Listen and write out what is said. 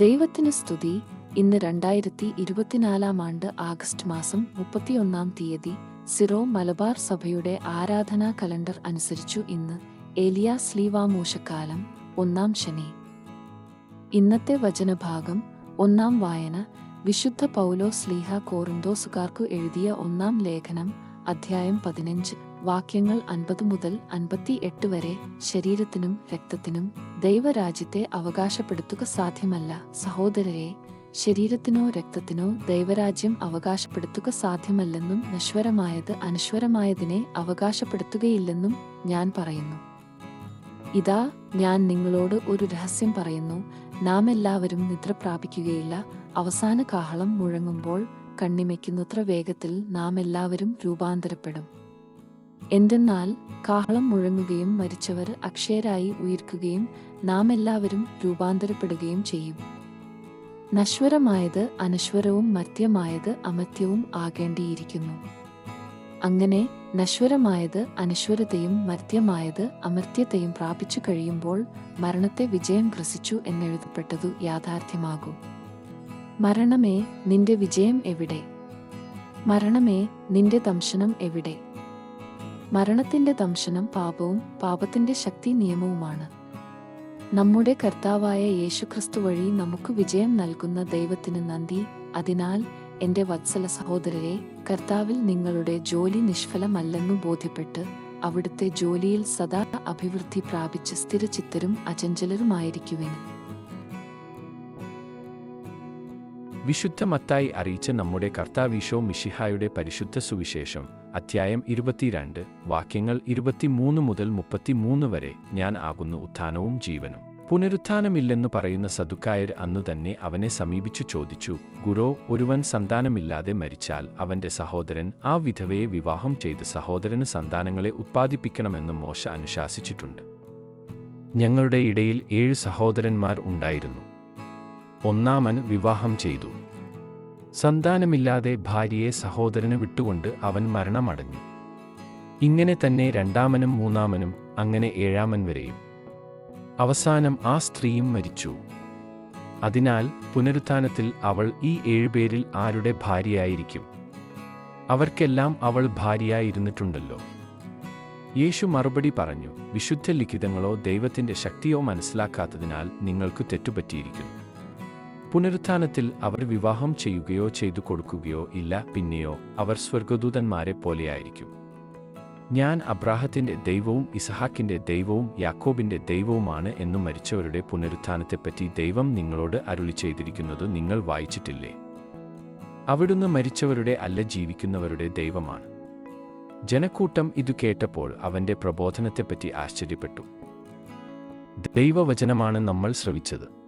ദൈവത്തിന് സ്തുതി. ഇന്ന് രണ്ടായിരത്തി ഇരുപത്തിനാലാം ആണ്ട് ആഗസ്റ്റ് മാസം മുപ്പത്തിയൊന്നാം തീയതി സിറോ മലബാർ സഭയുടെ ആരാധനാ കലണ്ടർ അനുസരിച്ചു ഇന്ന് ഏലിയാ സ്ലീവാമൂശക്കാലം ഒന്നാം ശനി. ഇന്നത്തെ വചനഭാഗം ഒന്നാം വായന. വിശുദ്ധ പൗലോ സ്ലീഹ കോറിന്തോസുകാർക്കു എഴുതിയ ഒന്നാം ലേഖനം അധ്യായം പതിനഞ്ച്. വാക്യങ്ങൾ അൻപത് മുതൽ അൻപത്തി എട്ട് വരെ ശരീരത്തിനും രക്തത്തിനും ദൈവരാജ്യത്തെ അവകാശപ്പെടുത്തുക സാധ്യമല്ല. സഹോദരരെ ശരീരത്തിനോ രക്തത്തിനോ ദൈവരാജ്യം അവകാശപ്പെടുത്തുക സാധ്യമല്ലെന്നും നശ്വരമായത് അനശ്വരമായതിനെ അവകാശപ്പെടുത്തുകയില്ലെന്നും ഞാൻ പറയുന്നു. ഇതാ ഞാൻ നിങ്ങളോട് ഒരു രഹസ്യം പറയുന്നു. നാം എല്ലാവരും നിദ്ര പ്രാപിക്കുകയില്ല. അവസാന കാഹളം മുഴങ്ങുമ്പോൾ കണ്ണിമയ്ക്കുന്നത്ര വേഗത്തിൽ നാം എല്ലാവരും രൂപാന്തരപ്പെടും. എന്തെന്നാൽ കാഹളം മുഴങ്ങുകയും മരിച്ചവർ അക്ഷയരായി ഉയർക്കുകയും നാം എല്ലാവരും രൂപാന്തരപ്പെടുകയും ചെയ്യും. നശ്വരമായത് അനശ്വരവും മർത്യമായത് അമത്യവും ആകേണ്ടിയിരിക്കുന്നു. അങ്ങനെ നശ്വരമായത് അനശ്വരതയും മർത്യമായത് അമർത്യതയും പ്രാപിച്ചു കഴിയുമ്പോൾ മരണത്തെ വിജയം ഗ്രസിച്ചു എന്നെഴുതപ്പെട്ടതു യാഥാർത്ഥ്യമാകും. മരണമേ നിന്റെ വിജയം എവിടെ? മരണമേ നിന്റെ ദംശനം എവിടെ? മരണത്തിന്റെ ദംശനം പാപവും പാപത്തിന്റെ ശക്തി നിയമവുമാണ്. നമ്മുടെ കർത്താവായ യേശുക്രിസ്തു വഴി നമുക്ക് വിജയം നൽകുന്ന ദൈവത്തിന് നന്ദി. അതിനാൽ എന്റെ വത്സല സഹോദരരെ കർത്താവിൽ നിങ്ങളുടെ ജോലി നിഷ്ഫലമല്ലെന്നു ബോധ്യപ്പെട്ട് അവിടുത്തെ ജോലിയിൽ സദാ അഭിവൃദ്ധി പ്രാപിച്ച് സ്ഥിരചിത്തരും അചഞ്ചലരുമായിരിക്കുവിന് വിശുദ്ധ മത്തായി അറിയിച്ച നമ്മുടെ കർത്താവീശോ മിഷിഹായുടെ പരിശുദ്ധ സുവിശേഷം അധ്യായം ഇരുപത്തിരണ്ട് വാക്യങ്ങൾ ഇരുപത്തിമൂന്ന് മുതൽ മുപ്പത്തിമൂന്ന് വരെ ഞാൻ ആകുന്നു ഉത്ഥാനവും ജീവനും. പുനരുത്ഥാനമില്ലെന്നു പറയുന്ന സദുക്കായർ അന്നു തന്നെ അവനെ സമീപിച്ചു ചോദിച്ചു ഗുരോ ഒരുവൻ സന്താനമില്ലാതെ മരിച്ചാൽ അവന്റെ സഹോദരൻ ആ വിധവയെ വിവാഹം ചെയ്ത് സഹോദരന് സന്താനങ്ങളെ ഉത്പാദിപ്പിക്കണമെന്ന് മോശ അനുശാസിച്ചിട്ടുണ്ട്. ഞങ്ങളുടെ ഇടയിൽ ഏഴ് സഹോദരന്മാർ ഉണ്ടായിരുന്നു. ഒന്നാമൻ വിവാഹം ചെയ്തു. സന്താനമില്ലാതെ ഭാര്യയെ സഹോദരന് വിട്ടുകൊണ്ട് അവൻ മരണമടഞ്ഞു. ഇങ്ങനെ തന്നെ രണ്ടാമനും മൂന്നാമനും അങ്ങനെ ഏഴാമൻ വരെയും. അവസാനം ആ സ്ത്രീയും മരിച്ചു. അതിനാൽ പുനരുത്ഥാനത്തിൽ അവൾ ഈ ഏഴുപേരിൽ ആരുടെ ഭാര്യയായിരിക്കും? അവർക്കെല്ലാം അവൾ ഭാര്യയായിരുന്നിട്ടുണ്ടല്ലോ. യേശു മറുപടി പറഞ്ഞു വിശുദ്ധ ലിഖിതങ്ങളോ ദൈവത്തിന്റെ ശക്തിയോ മനസ്സിലാക്കാത്തതിനാൽ നിങ്ങൾക്ക് തെറ്റുപറ്റിയിരിക്കുന്നു. പുനരുത്ഥാനത്തിൽ അവർ വിവാഹം ചെയ്യുകയോ ചെയ്തു കൊടുക്കുകയോ ഇല്ല പിന്നെയോ അവർ സ്വർഗദൂതന്മാരെ പോലെയായിരിക്കും. ഞാൻ അബ്രാഹത്തിന്റെ ദൈവവും ഇസഹാക്കിന്റെ ദൈവവും യാക്കോബിന്റെ ദൈവവുമാണ് എന്നും മരിച്ചവരുടെ പുനരുത്ഥാനത്തെപ്പറ്റി ദൈവം നിങ്ങളോട് അരുളി ചെയ്തിരിക്കുന്നത് നിങ്ങൾ വായിച്ചിട്ടില്ലേ? അവിടുന്ന് മരിച്ചവരുടെ അല്ല ജീവിക്കുന്നവരുടെ ദൈവമാണ്. ജനക്കൂട്ടം ഇതു കേട്ടപ്പോൾ അവന്റെ പ്രബോധനത്തെപ്പറ്റി ആശ്ചര്യപ്പെട്ടു. ദൈവവചനമാണ് നമ്മൾ ശ്രവിച്ചത്.